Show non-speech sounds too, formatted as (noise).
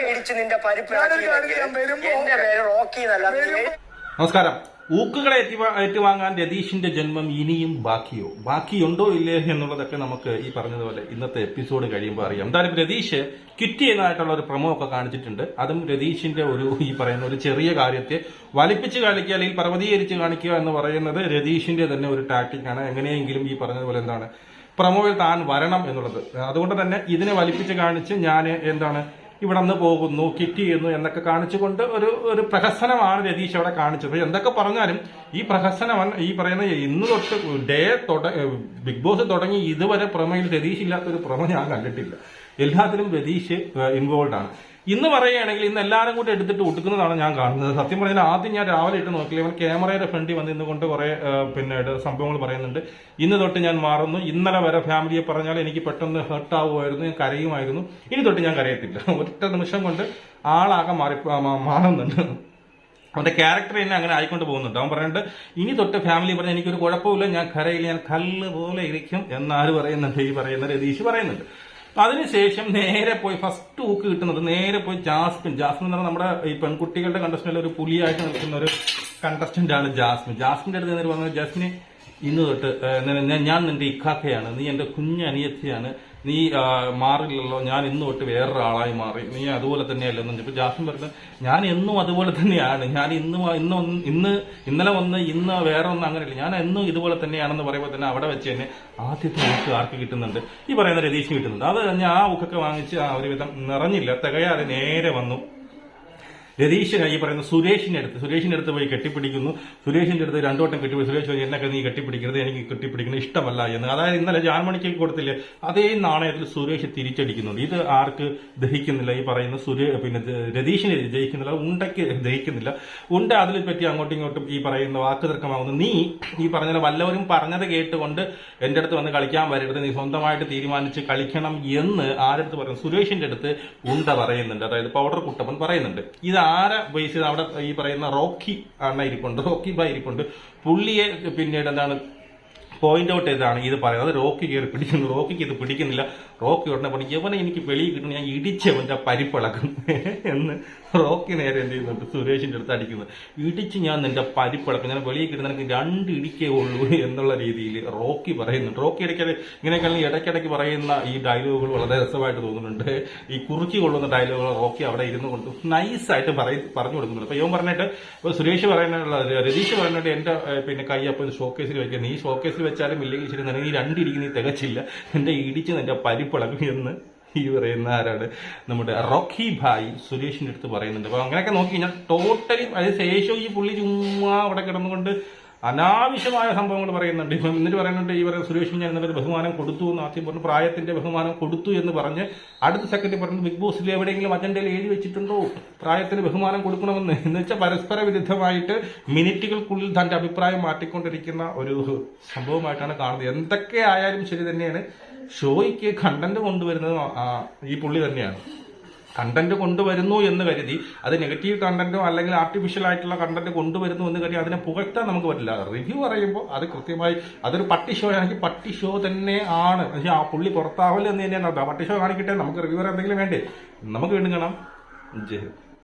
ഇടിച്ച് നിന്റെ പരിപ്പ് ഞാനൊരു കാര്യം ചെയ്യാം. വരുമ്പോ എന്റെ പേര് റോക്കി എന്നല്ല. നമസ്കാരം. ഊക്കുകളെ ഏറ്റുവാ- ഏറ്റുവാങ്ങാൻ രതീഷിന്റെ ജന്മം ഇനിയും ബാക്കിയോ? ബാക്കിയുണ്ടോ ഇല്ലേ എന്നുള്ളതൊക്കെ നമുക്ക് ഈ പറഞ്ഞതുപോലെ ഇന്നത്തെ എപ്പിസോഡ് കഴിയുമ്പോൾ അറിയാം. എന്തായാലും രതീഷ് ക്വിറ്റ് ചെയ്യുന്നതായിട്ടുള്ള ഒരു പ്രമോ ഒക്കെ കാണിച്ചിട്ടുണ്ട്. അതും രതീഷിന്റെ ഒരു ഈ പറയുന്ന ഒരു ചെറിയ കാര്യത്തെ വലിപ്പിച്ച് കാണിക്കുക അല്ലെങ്കിൽ പർവതീകരിച്ച് കാണിക്കുക എന്ന് പറയുന്നത് രതീഷിന്റെ തന്നെ ഒരു ടാക്ടിക്കാണ് എങ്ങനെയെങ്കിലും ഈ പറഞ്ഞതുപോലെ എന്താണ് പ്രമോയിൽ താൻ വരണം എന്നുള്ളത്. അതുകൊണ്ട് തന്നെ ഇതിനെ വലിപ്പിച്ച് കാണിച്ച് ഞാൻ എന്താണ് ഇവിടെ നിന്ന് പോകുന്നു കിറ്റ് ചെയ്യുന്നു എന്നൊക്കെ കാണിച്ചുകൊണ്ട് ഒരു ഒരു പ്രഹസനമാണ് രതീഷ് അവിടെ കാണിച്ചത്. പക്ഷെ എന്തൊക്കെ പറഞ്ഞാലും ഈ പ്രഹസനം ഈ പറയുന്ന ഇന്ന് തൊട്ട് ഡേ തുട ബിഗ് ബോസ് തുടങ്ങി ഇതുവരെ പ്രമയിൽ രതീഷ് ഇല്ലാത്തൊരു പ്രമ ഞാൻ കണ്ടിട്ടില്ല. എല്ലാത്തിലും രതീഷ് ഇൻവോൾവ് ആണ്. ഇന്ന് പറയുകയാണെങ്കിൽ ഇന്ന് എല്ലാവരും കൂടി എടുത്തിട്ട് ഒട്ടുക്കുന്നതാണ് ഞാൻ കാണുന്നത്. സത്യം പറഞ്ഞാൽ ആദ്യം ഞാൻ രാവിലെ ഇട്ട് നോക്കില്ല. ഇവൻ ക്യാമറയുടെ ഫ്രണ്ടിൽ വന്ന് ഇന്നുകൊണ്ട് കുറെ പിന്നെ സംഭവങ്ങൾ പറയുന്നുണ്ട്. ഇന്ന് തൊട്ട് ഞാൻ മാറുന്നു. ഇന്നലെ വരെ ഫാമിലിയെ പറഞ്ഞാൽ എനിക്ക് പെട്ടെന്ന് ഹേർട്ട് ആവുമായിരുന്നു. ഞാൻ കരയുമായിരുന്നു. ഇനി തൊട്ട് ഞാൻ കരയത്തില്ല. (laughs) ഒറ്റ നിമിഷം കൊണ്ട് ആളാകെ മാറി മാറുന്നുണ്ട്. അവന്റെ ക്യാരക്ടർ തന്നെ അങ്ങനെ ആയിക്കൊണ്ട് പോകുന്നുണ്ട്. അവൻ പറയുന്നുണ്ട് ഇനി തൊട്ട് ഫാമിലി പറഞ്ഞ എനിക്കൊരു കുഴപ്പമില്ല. ഞാൻ കരയില്ല. ഞാൻ കല്ല് പോലെ ഇരിക്കും എന്നാര് പറയുന്നുണ്ട്? ഈ പറയുന്ന രതീഷ് പറയുന്നുണ്ട്. അതിനുശേഷം നേരെ പോയി ഫസ്റ്റ് ഊക്ക് കിട്ടുന്നത് നേരെ പോയി ജാസ്മിൻ. ജാസ്മിൻ എന്ന് പറഞ്ഞാൽ നമ്മുടെ ഈ പെൺകുട്ടികളുടെ കണ്ടസ്റ്റന്റിൽ ഒരു പുലിയായിട്ട് നിൽക്കുന്ന ഒരു കണ്ടസ്റ്റന്റ് ആണ് ജാസ്മിൻ. ജാസ്മിന്റെ അടുത്ത് നേരെ പറഞ്ഞാൽ ജാസ്മിനെ ഇന്ന് തൊട്ട് ഞാൻ- നിന്റെ ഇക്കാക്കയാണ്. നീ എന്റെ കുഞ്ഞനിയത്തിയാണ് നീ മാറില്ലല്ലോ. ഞാൻ ഇന്ന് തൊട്ട് വേറൊരാളായി മാറി. നീ അതുപോലെ തന്നെയല്ലെന്ന് ഇപ്പൊ ജാസ്മിൻ പറഞ്ഞു ഞാൻ എന്നും അതുപോലെ തന്നെയാണ്. ഞാൻ ഇന്ന് ഇന്ന് ഇന്ന് ഇന്നലെ വന്ന് ഇന്ന് വേറെ ഒന്നും അങ്ങനെയല്ല. ഞാൻ എന്നും ഇതുപോലെ തന്നെയാണെന്ന് പറയുമ്പോൾ തന്നെ അവിടെ വെച്ച് തന്നെ ആദ്യത്തെ ഊക്ക് ആർക്ക് കിട്ടുന്നുണ്ട്? ഈ പറയുന്ന രതീഷിന് കിട്ടുന്നുണ്ട്. അത് ഞാൻ ആ ഊക്കൊക്കെ വാങ്ങിച്ച് ആ ഒരുവിധം നിറഞ്ഞില്ല. തികയാതെ നേരെ വന്നു. രതീഷിന് ഈ പറയുന്ന സുരേഷിന്റെ അടുത്ത് സുരേഷിന്റെ അടുത്ത് പോയി കെട്ടിപ്പിടിക്കുന്നു. സുരേഷിന്റെ അടുത്ത് രണ്ടോട്ടം കെട്ടിപ്പിടി സുരേഷ് പറഞ്ഞു, എന്നൊക്കെ നീ കെട്ടിപ്പിടിക്കരുത് എനിക്ക് കെട്ടിപ്പിടിക്കുന്നത് ഇഷ്ടമല്ല എന്ന്. അതായത് ഇന്നലെ ജാൻമണിക്ക് കൊടുത്തില്ല അതേ നാണയത്തിൽ സുരേഷ് തിരിച്ചടിക്കുന്നുണ്ട്. ഇത് ആർക്ക് ദഹിക്കുന്നില്ല? ഈ പറയുന്ന സുരേഷ് പിന്നെ രതീഷിനെ ജയിക്കുന്നില്ല ഉണ്ടയ്ക്ക് ദഹിക്കുന്നില്ല. ഉണ്ട അതിൽ പറ്റി അങ്ങോട്ടും ഇങ്ങോട്ടും ഈ പറയുന്ന വാക്ക് തർക്കമാകുന്നു നീ ഈ പറഞ്ഞ വല്ലവരും പറഞ്ഞത് കേട്ടുകൊണ്ട് എന്റെ അടുത്ത് വന്ന് കളിക്കാൻ വരരുത്. നീ സ്വന്തമായിട്ട് തീരുമാനിച്ച് കളിക്കണം എന്ന് ആരടുത്ത് പറയുന്നു? സുരേഷിന്റെ അടുത്ത് ഉണ്ട പറയുന്നുണ്ട്. അതായത് പൗഡർ കുട്ടപ്പൻ പറയുന്നുണ്ട്. ഇത് ആരെ ബേസ് ചെയ്ത് അവിടെ ഈ പറയുന്ന റോക്കി അണ്ണ ഇരിപ്പുണ്ട്. റോക്കി ബൈ ഇരിപ്പുണ്ട്. പുള്ളിയെ പിന്നീട് എന്താണ് പോയിന്റ് ഔട്ട് ചെയ്താണ് ഇത് പറയുന്നത് റോക്കി കയറി പിടിക്കുന്നു. റോക്കിക്ക് ഇത് പിടിക്കുന്നില്ല. റോക്കി ഉടനെ പറഞ്ഞു യവനെ എനിക്ക് വെളിയിൽ കിട്ടുന്നു ഞാൻ ഇടിച്ചവന്റെ പരിപ്പിളക്കും എന്ന് റോക്കി നേരെ എന്ത് ചെയ്യുന്നുണ്ട് സുരേഷിന്റെ അടുത്ത് അടിക്കുന്നത് ഇടിച്ച് ഞാൻ നിന്റെ പരിപ്പിളക്കും ഞാൻ വെളിയിൽ കിട്ടുന്ന എനിക്ക് രണ്ട് ഇടിക്കേ ഉള്ളൂ എന്നുള്ള രീതിയിൽ റോക്കി പറയുന്നുണ്ട്. റോക്കി ഇടയ്ക്കിടെ ഇങ്ങനെയൊക്കെ ഇടയ്ക്കിടയ്ക്ക് പറയുന്ന ഈ ഡയലോഗുകൾ വളരെ രസമായിട്ട് തോന്നുന്നുണ്ട്. ഈ കുറുക്കി കൊള്ളുന്ന ഡയലോഗുകൾ റോക്കി അവിടെ ഇരുന്ന് കൊണ്ട് നൈസായിട്ട് പറയ പറഞ്ഞു കൊടുക്കുന്നുണ്ട്. അപ്പൊ ഇവൻ പറഞ്ഞിട്ട് സുരേഷ് പറയുന്നുള്ള രതീഷ് പറഞ്ഞിട്ട് എന്റെ പിന്നെ കൈ അപ്പോൾ ഷോക്കേസിൽ വെക്കുക ഈ ഷോക്കേസിൽ വെച്ചാലും ഇല്ലെങ്കിൽ ശരി നിനക്ക് ഈ രണ്ടിരിക്കും നീ തികച്ചില്ല. നിന്റെ ഇടിച്ച് നിന്റെ പരിപ്പിളക്കും എന്ന് ഈ പറയുന്ന ആരാണ്? നമ്മുടെ റോക്കി ഭായ് സുരേഷിന്റെ അടുത്ത് പറയുന്നുണ്ട്. അപ്പൊ അങ്ങനെയൊക്കെ നോക്കി കഴിഞ്ഞാൽ ടോട്ടലി അതിന് ശേഷം ഈ പുള്ളി ചുമ്മാ അവിടെ കിടന്നുകൊണ്ട് അനാവശ്യമായ സംഭവങ്ങൾ പറയുന്നുണ്ട്. ഇപ്പം എന്നിട്ട് പറയുന്നുണ്ട് ഈ പറയുന്ന സുരേഷ് ഞാൻ ഇന്നലെ ബഹുമാനം കൊടുത്തു എന്ന് ആദ്യം പറഞ്ഞു. പ്രായത്തിന്റെ ബഹുമാനം കൊടുത്തു എന്ന് പറഞ്ഞ് അടുത്ത സെക്കൻഡ് പറഞ്ഞു ബിഗ് ബോസിൽ എവിടെയെങ്കിലും അജണ്ടയിൽ എഴുതി വെച്ചിട്ടുണ്ടോ? പ്രായത്തിന് ബഹുമാനം കൊടുക്കണമെന്ന്. എന്ന് വെച്ചാൽ പരസ്പര വിരുദ്ധമായിട്ട് മിനിറ്റുകൾക്കുള്ളിൽ തന്റെ അഭിപ്രായം മാറ്റിക്കൊണ്ടിരിക്കുന്ന ഒരു സംഭവമായിട്ടാണ് കാണുന്നത്. എന്തൊക്കെ ആയാലും ശരി തന്നെയാണ്. ഷോയ്ക്ക് കണ്ടന്റ് കൊണ്ടുവരുന്നത് ഈ പുള്ളി തന്നെയാണ്. കണ്ടന്റ് കൊണ്ടുവരുന്നു എന്ന് കരുതി അത് നെഗറ്റീവ് കണ്ടന്റോ അല്ലെങ്കിൽ ആർട്ടിഫിഷ്യൽ ആയിട്ടുള്ള കണ്ടന്റ് കൊണ്ടുവരുന്നു എന്ന് കരുതി അതിനെ പുകഴ്ത്താൻ നമുക്ക് പറ്റില്ല റിവ്യൂ പറയുമ്പോൾ അത് കൃത്യമായി അതൊരു പട്ടി ഷോ ആണെങ്കിൽ പട്ടി ഷോ തന്നെ ആണ് പക്ഷേ ആ പുള്ളി പുറത്താവില്ല എന്ന് തന്നെയാണ്. പട്ടി ഷോ കാണിക്കട്ടെ നമുക്ക് റിവ്യൂ എന്തെങ്കിലും വേണ്ടേ നമുക്ക് വീണ്ടും കാണാം ജയ്.